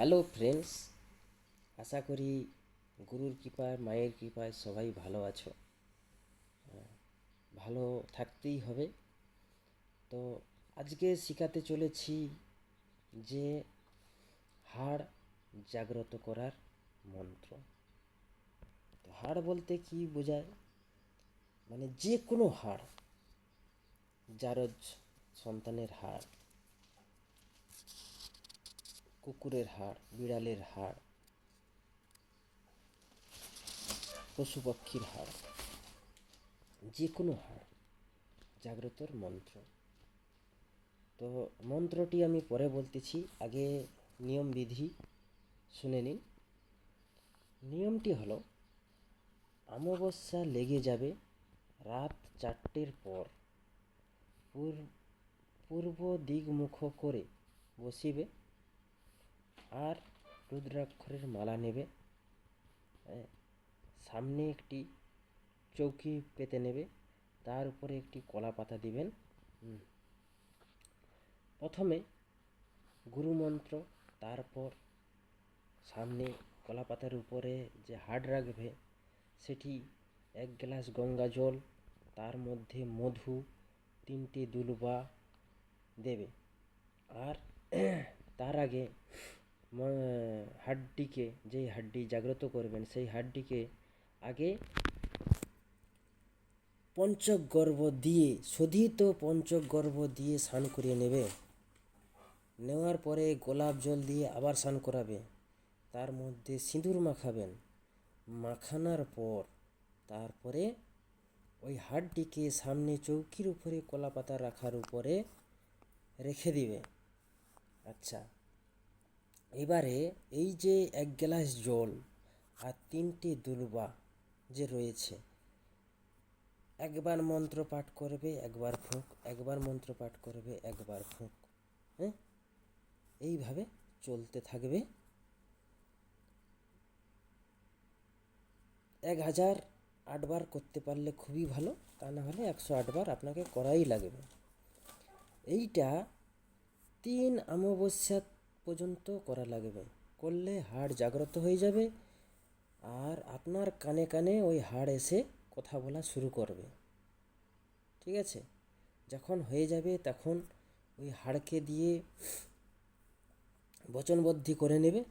Hello friends আশা করি গুরুর কৃপায়, মায়ের কৃপায় সবাই ভালো আছো। ভালো থাকতেই হবে। তো আজকে শেখাতে চলেছি যে হাড় জাগ্রত করার মন্ত্র। তো হাড় বলতে কি বোঝায়? মানে যে কোনো হাড় জারজ সন্তানের হাড়। কুকুরের হাড়, বিড়ালের হাড় পশু পাখির হাড় যে কোনো হাড়, জাগ্রতর মন্ত্র। তো মন্ত্রটি আমি পরে বলতেছি, আগে নিয়মবিধি শুনে নিন। নিয়মটি হলো, অমাবস্যা লেগে যাবে রাত চারটের পর। পূর- পূর্ব দিকমুখ করে বসিবে। আর রুদ্রাক্ষরের মালা নেবে হ্যাঁ, সামনে একটি চৌকি পেতে নেবে তার উপরে একটি কলা পাতা দিবেন। প্রথমে গুরুমন্ত্র তারপর সামনে কলা পাতার উপরে যে হাড় রাখবে সেটি এক গ্লাস গঙ্গা জল তার মধ্যে মধু তিনটি দুলবা দেবে আর তার আগে হাড্ডিকে, যেই হাড্ডি জাগ্রত করবেন, সেই হাড্ডিকে আগে পঞ্চগর্ভ দিয়ে, শোধিত পঞ্চগর্ভ দিয়ে স্নান করিয়ে নেবে। নেওয়ার পরে গোলাপ জল দিয়ে আবার স্নান করাবে। তার মধ্যে সিঁদুর মাখাবেন। মাখানোর পর তারপরে ওই হাড়টিকে সামনে চৌকির উপরে কলা পাতা রাখার উপরে রেখে দিবে। আচ্ছা এবারে এই যে এক গ্লাস জল আর তিনটি দুলবা যে রয়েছে, একবার মন্ত্র পাঠ করবে, একবার ফুঁক, একবার মন্ত্র পাঠ করবে, একবার ফুঁক হ্যাঁ? এইভাবে চলতে থাকবে। এক হাজার আটবার করতে পারলে খুবই ভালো, তা না হলে একশো আটবার আপনাকে করাই লাগবে। এইটা তিন অমাবস্যা পর্যন্ত করা লাগবে। করলে হাড় জাগ্রত হয়ে যাবে আর আপনার কানে কানে ওই হাড় এসে কথা বলা শুরু করবে। ঠিক আছে? যখন হয়ে যাবে তখন ওই হাড়কে দিয়ে বচনবদ্ধি করে নেবে।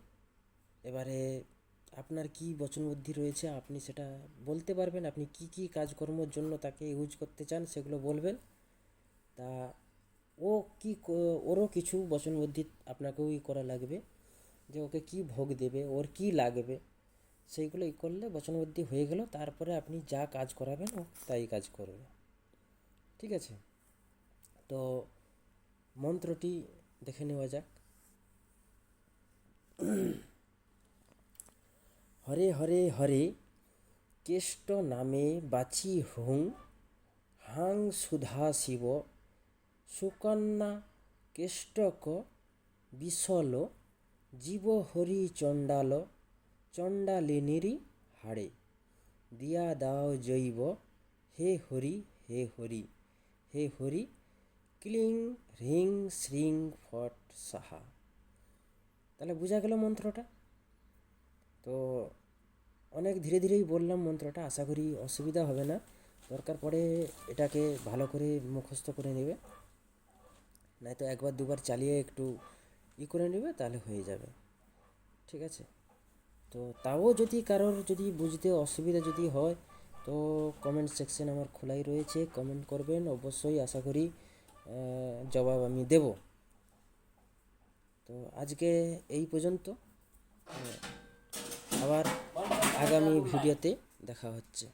এবারে আপনার কি বচনবদ্ধি রয়েছে আপনি সেটা বলতে পারবেন। আপনি কি কি কাজকর্মর জন্য তাকে ইউজ করতে চান সেগুলো বলবেন। তা ও কি ওরও কিছু বচনবদ্ধি আপনাকেও ই করা লাগবে, যে ওকে কি ভোগ দেবে, ওর কি লাগবে, সেইগুলো ই করলে বচনবদ্ধি হয়ে গেল, তারপরে আপনি যা কাজ করাবেন ও তাই কাজ করবে। ঠিক আছে? তো মন্ত্রটি দেখে নেওয়া যাক। হরে হরে হরে, কেষ্ট নামে বাচি হুং, হাং সুধা শিব সুকন্যা কেষ্টক বিশল জীব হরি চণ্ডাল চণ্ডালিনীরি হাড়ে। দিয়া দাও জৈব, হে হরি হে হরি হে হরি, ক্লিং হ্রিং শ্রিং, ফট, সাহা। তাহলে বোঝা গেল মন্ত্রটা? তো অনেক ধীরে ধীরেই বললাম মন্ত্রটা, আশা করি অসুবিধা হবে না। দরকার পড়ে এটাকে ভালো করে মুখস্থ করে নেবে। নয়তো একবার দুবার চালিয়ে একটু ই করে নেবে তাহলে হয়ে যাবে। ঠিক আছে? তো তাও যদি কারোর যদি বুঝতে অসুবিধা যদি হয়, তো কমেন্ট সেকশন আমার খোলাই রয়েছে কমেন্ট করবেন। অবশ্যই আশা করি জবাব আমি দেব। তো আজকে এই পর্যন্ত। আবার আগামী ভিডিওতে দেখা হচ্ছে।